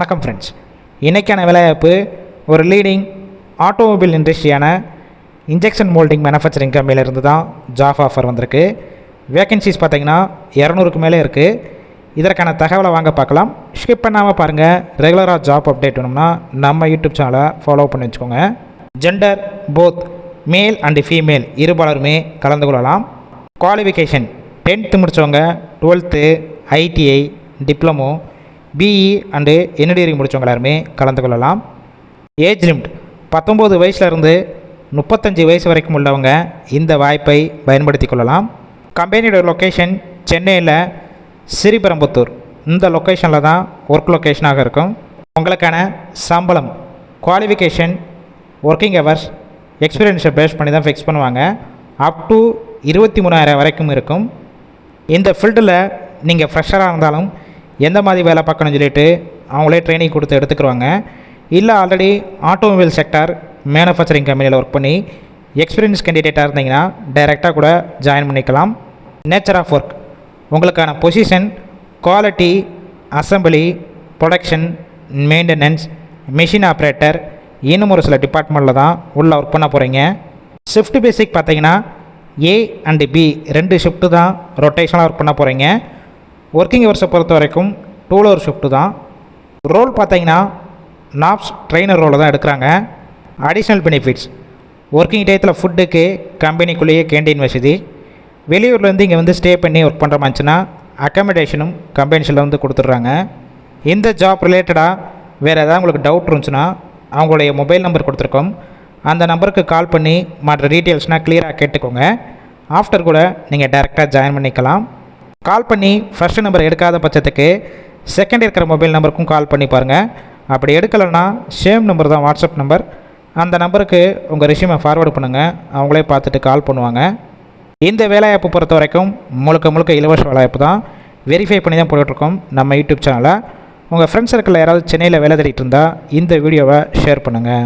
வணக்கம் ஃப்ரெண்ட்ஸ் இன்றைக்கான வேலைவாய்ப்பு ஒரு லீடிங் ஆட்டோமொபைல் இண்டஸ்ட்ரியான இன்ஜெக்ஷன் மோல்டிங் மேனுஃபேக்சரிங் கம்பெனியிலேருந்து தான் ஜாப் ஆஃபர் வந்திருக்கு. வேகன்சிஸ் பார்த்தீங்கன்னா இரநூறுக்கு மேலே இருக்குது இதற்கான தகவலை வாங்க பார்க்கலாம். ஸ்கிப் பண்ணாமல் பாருங்கள் ரெகுலராக ஜாப் அப்டேட் வேணும்னா நம்ம யூடியூப் சேனலை ஃபாலோ பண்ணி வச்சுக்கோங்க. Gender both male and female இருபாலருமே கலந்து கொள்ளலாம். குவாலிஃபிகேஷன் டென்த்து முடித்தவங்க twelfth ITI diploma BE and engineering முடித்தவங்க எல்லாருமே கலந்து கொள்ளலாம். ஏஜ் லிமிட் பத்தொம்போது வயசுலேருந்து முப்பத்தஞ்சு வயசு வரைக்கும் உள்ளவங்க இந்த வாய்ப்பை பயன்படுத்தி கொள்ளலாம். கம்பெனியோட லொக்கேஷன் சென்னையில் சிறிபெரம்புத்தூர். இந்த லொக்கேஷனில் தான் ஒர்க் லொக்கேஷனாக இருக்கும். உங்களுக்கான சம்பளம் குவாலிஃபிகேஷன் ஒர்க்கிங் ஹவர்ஸ் எக்ஸ்பீரியன்ஸை பேஸ் பண்ணி தான் ஃபிக்ஸ் பண்ணுவாங்க. அப் டு இருபத்தி மூணாயிரம் வரைக்கும் இருக்கும். இந்த ஃபீல்டில் நீங்கள் ஃப்ரெஷராக இருந்தாலும் எந்த மாதிரி வேலை பார்க்கணும்னு சொல்லிட்டு அவங்களே ட்ரைனிங் கொடுத்து எடுத்துக்கிடுவாங்க இல்லை ஆல்ரெடி ஆட்டோமொபைல் செக்டார் மேனுஃபேக்சரிங் கம்பெனியில் ஒர்க் பண்ணி எக்ஸ்பீரியன்ஸ் கேண்டிடேட்டாக இருந்தீங்கன்னா டைரெக்டாக கூட ஜாயின் பண்ணிக்கலாம். நேச்சர் ஆஃப் ஒர்க் உங்களுக்கான position quality assembly production maintenance machine operator இன்னும் ஒரு சில டிபார்ட்மெண்ட்டில் தான் உள்ளே ஒர்க் பண்ண போகிறீங்க ஷிஃப்ட் பேசிக் பார்த்தீங்கன்னா ஏ அண்டு பி ரெண்டு ஷிஃப்ட்டு தான் ரொட்டேஷனாக ஒர்க் பண்ண போகிறீங்க ஒர்க்கிங் ஹவர்ஸை பொறுத்த வரைக்கும் டூ ஹவர் ஷிஃப்ட்டு தான். ரோல் பார்த்தீங்கன்னா நாப்ஸ் ட்ரெயினர் ரோலை தான் எடுக்கிறாங்க. அடிஷ்னல் பெனிஃபிட்ஸ் ஒர்க்கிங் டயத்தில் ஃபுட்டுக்கு கம்பெனிக்குள்ளேயே கேண்டீன் வசதி. வெளியூர்லேருந்து இங்கே வந்து ஸ்டே பண்ணி ஒர்க் பண்ணுற மாதிரிச்சுன்னா அக்கமடேஷனும் கம்பெனிஸில் வந்து கொடுத்துட்றாங்க. இந்த ஜாப் ரிலேட்டடாக வேறு ஏதாவது உங்களுக்கு டவுட் இருந்துச்சுன்னா அவங்களுடைய மொபைல் நம்பர் கொடுத்துருக்கோம். அந்த நம்பருக்கு கால் பண்ணி மற்ற டீட்டெயில்ஸ்னால் க்ளியராக கேட்டுக்கோங்க. ஆஃப்டர் கூட நீங்கள் டேரெக்டாக ஜாயின் பண்ணிக்கலாம். கால் பண்ணி ஃபஸ்ட்டு நம்பர் எடுக்காத பட்சத்துக்கு செகண்ட் இருக்கிற மொபைல் நம்பருக்கும் கால் பண்ணி பாருங்கள் அப்படி எடுக்கலைன்னா சேம் நம்பர் தான் வாட்ஸ்அப் நம்பர் அந்த நம்பருக்கு உங்கள் ரெஷ்யூமை ஃபார்வேர்டு பண்ணுங்கள் அவங்களே பார்த்துட்டு கால் பண்ணுவாங்க. இந்த வேலைவாய்ப்பு பொறுத்த வரைக்கும் முழுக்க முழுக்க இலவச வேலைவாய்ப்பு தான். வெரிஃபை பண்ணி தான் போட்டுட்ருக்கோம் நம்ம யூடியூப் சேனலை உங்கள் ஃப்ரெண்ட்ஸ் சர்க்கிளில் யாராவது சென்னையில் வேலை தேடிட்டு இருந்தால் இந்த வீடியோவை ஷேர் பண்ணுங்கள்